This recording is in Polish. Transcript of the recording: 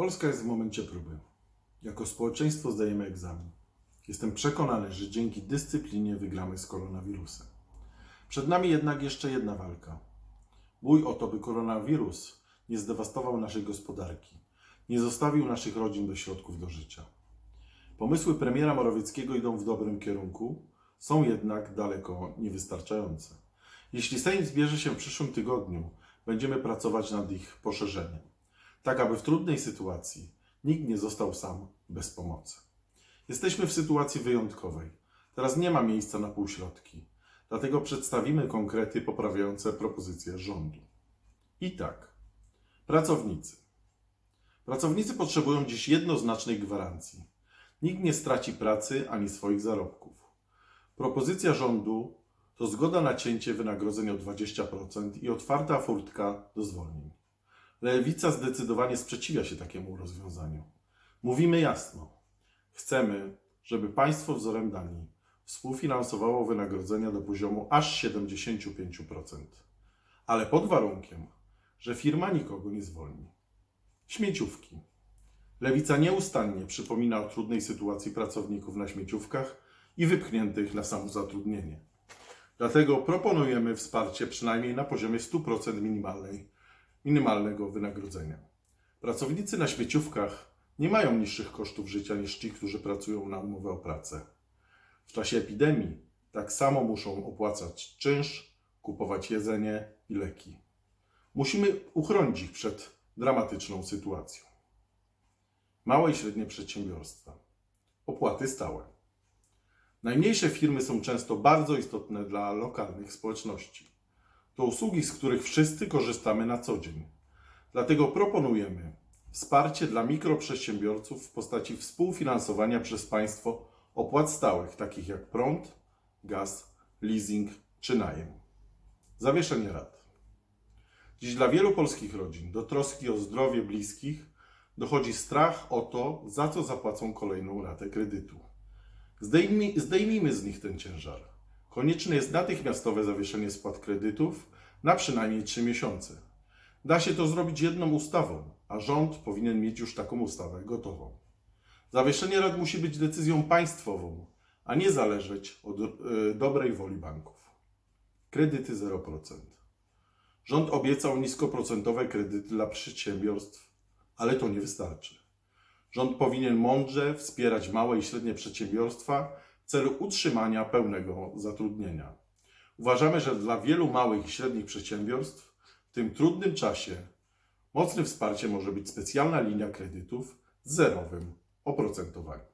Polska jest w momencie próby. Jako społeczeństwo zdajemy egzamin. Jestem przekonany, że dzięki dyscyplinie wygramy z koronawirusem. Przed nami jednak jeszcze jedna walka. Bój o to, by koronawirus nie zdewastował naszej gospodarki, nie zostawił naszych rodzin bez środków do życia. Pomysły premiera Morawieckiego idą w dobrym kierunku, są jednak daleko niewystarczające. Jeśli Sejm zbierze się w przyszłym tygodniu, będziemy pracować nad ich poszerzeniem, tak aby w trudnej sytuacji nikt nie został sam bez pomocy. Jesteśmy w sytuacji wyjątkowej. Teraz nie ma miejsca na półśrodki, dlatego przedstawimy konkrety poprawiające propozycje rządu. I tak, pracownicy. Pracownicy potrzebują dziś jednoznacznej gwarancji. Nikt nie straci pracy ani swoich zarobków. Propozycja rządu to zgoda na cięcie wynagrodzeń o 20% i otwarta furtka do zwolnień. Lewica zdecydowanie sprzeciwia się takiemu rozwiązaniu. Mówimy jasno. Chcemy, żeby państwo wzorem Danii współfinansowało wynagrodzenia do poziomu aż 75%, ale pod warunkiem, że firma nikogo nie zwolni. Śmieciówki. Lewica nieustannie przypomina o trudnej sytuacji pracowników na śmieciówkach i wypchniętych na samozatrudnienie. Dlatego proponujemy wsparcie przynajmniej na poziomie 100% minimalnej, minimalnego wynagrodzenia. Pracownicy na śmieciówkach nie mają niższych kosztów życia niż ci, którzy pracują na umowę o pracę. W czasie epidemii tak samo muszą opłacać czynsz, kupować jedzenie i leki. Musimy uchronić ich przed dramatyczną sytuacją. Małe i średnie przedsiębiorstwa. Opłaty stałe. Najmniejsze firmy są często bardzo istotne dla lokalnych społeczności. To usługi, z których wszyscy korzystamy na co dzień. Dlatego proponujemy wsparcie dla mikroprzedsiębiorców w postaci współfinansowania przez państwo opłat stałych, takich jak prąd, gaz, leasing czy najem. Zawieszenie rat. Dziś dla wielu polskich rodzin do troski o zdrowie bliskich dochodzi strach o to, za co zapłacą kolejną ratę kredytu. Zdejmij, zdejmijmy z nich ten ciężar. Konieczne jest natychmiastowe zawieszenie spłat kredytów na przynajmniej 3 miesiące. Da się to zrobić jedną ustawą, a rząd powinien mieć już taką ustawę gotową. Zawieszenie rat musi być decyzją państwową, a nie zależeć od e, dobrej woli banków. Kredyty 0%. Rząd obiecał niskoprocentowe kredyty dla przedsiębiorstw, ale to nie wystarczy. Rząd powinien mądrze wspierać małe i średnie przedsiębiorstwa celu utrzymania pełnego zatrudnienia. Uważamy, że dla wielu małych i średnich przedsiębiorstw w tym trudnym czasie mocnym wsparciem może być specjalna linia kredytów z zerowym oprocentowaniem.